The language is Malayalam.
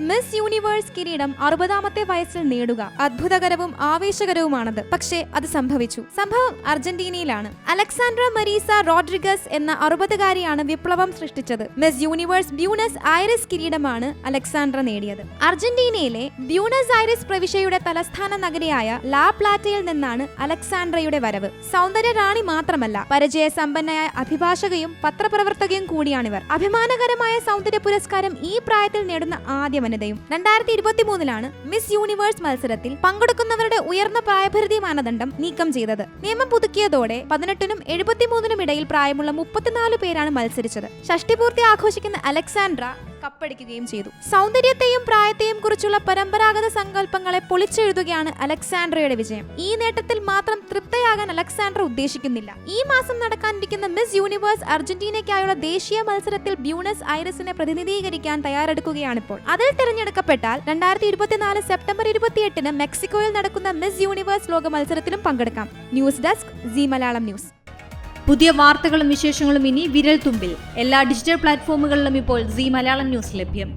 മിസ് യൂണിവേഴ്സ് കിരീടം അറുപതാമത്തെ വയസ്സിൽ നേടുക അത്ഭുതകരവും ആവേശകരവുമാണത്. പക്ഷേ അത് സംഭവിച്ചു. സംഭവം അർജന്റീനയിലാണ്. അലക്സാൻഡ്ര മരീസ റോഡ്രിഗസ് എന്ന അറുപതുകാരിയാണ് വിപ്ലവം സൃഷ്ടിച്ചത്. മിസ് യൂണിവേഴ്സ് ബ്യൂണസ് ഐറിസ് കിരീടമാണ് അലക്സാൻഡ്ര നേടിയത്. അർജന്റീനയിലെ ബ്യൂണസ് ഐറിസ് പ്രവിശ്യയുടെ തലസ്ഥാന നഗരിയായ ലാ പ്ലാറ്റയിൽ നിന്നാണ് അലക്സാൻഡ്രയുടെ വരവ്. സൗന്ദര്യ റാണി മാത്രമല്ല പരിചയ സമ്പന്നയായ അഭിഭാഷകയും പത്രപ്രവർത്തകയും കൂടിയാണിവർ. അഭിമാനകരമായ സൗന്ദര്യ പുരസ്കാരം ഈ പ്രായത്തിൽ നേടുന്ന ആദ്യ വനിതയും രണ്ടായിരത്തി ഇരുപത്തി മൂന്നിലാണ് മിസ് യൂണിവേഴ്സ് മത്സരത്തിൽ പങ്കെടുക്കുന്നവരുടെ ഉയർന്ന പ്രായപരിധി മാനദണ്ഡം നീക്കം ചെയ്തത്. നിയമം പുതുക്കിയതോടെ പതിനെട്ടിനും എഴുപത്തിമൂന്നിനും ഇടയിൽ പ്രായമുള്ള മുപ്പത്തിനാല് പേരാണ് മത്സരിച്ചത്. ഷഷ്ടിപൂർത്തി ആഘോഷിക്കുന്ന അലക്സാൻഡ്ര കപ്പടിക്കുകയും ചെയ്തു. സൗന്ദര്യത്തെയും പ്രായത്തെയും കുറിച്ചുള്ള പരമ്പരാഗത സങ്കല്പങ്ങളെ പൊളിച്ചെഴുതുകയാണ് അലക്സാൻഡ്രയുടെ വിജയം. ഈ നേട്ടത്തിൽ മാത്രം തൃപ്തയാകാൻ അലക്സാണ്ടർ ഉദ്ദേശിക്കുന്നില്ല. ഈ മാസം നടക്കാനിരിക്കുന്ന മിസ് യൂണിവേഴ്സ് അർജന്റീനയ്ക്കായുള്ള ദേശീയ മത്സരത്തിൽ ബ്യൂണസ് ഐറസിനെ പ്രതിനിധീകരിക്കാൻ തയ്യാറെടുക്കുകയാണിപ്പോൾ. അതിൽ തിരഞ്ഞെടുക്കപ്പെട്ടാൽ രണ്ടായിരത്തി ഇരുപത്തിനാല് സെപ്റ്റംബർ ഇരുപത്തിയെട്ടിന് മെക്സിക്കോയിൽ നടക്കുന്ന മിസ് യൂണിവേഴ്സ് ലോക മത്സരത്തിലും പങ്കെടുക്കാം. News desk G Malayalam news. പുതിയ വാർത്തകളും വിശേഷങ്ങളും ഇനി വിരൽ തുമ്പിൽ എല്ലാ ഡിജിറ്റൽ പ്ലാറ്റ്ഫോമുകളിലും ഇപ്പോൾ സി മലയാളം ന്യൂസ് ലഭ്യം.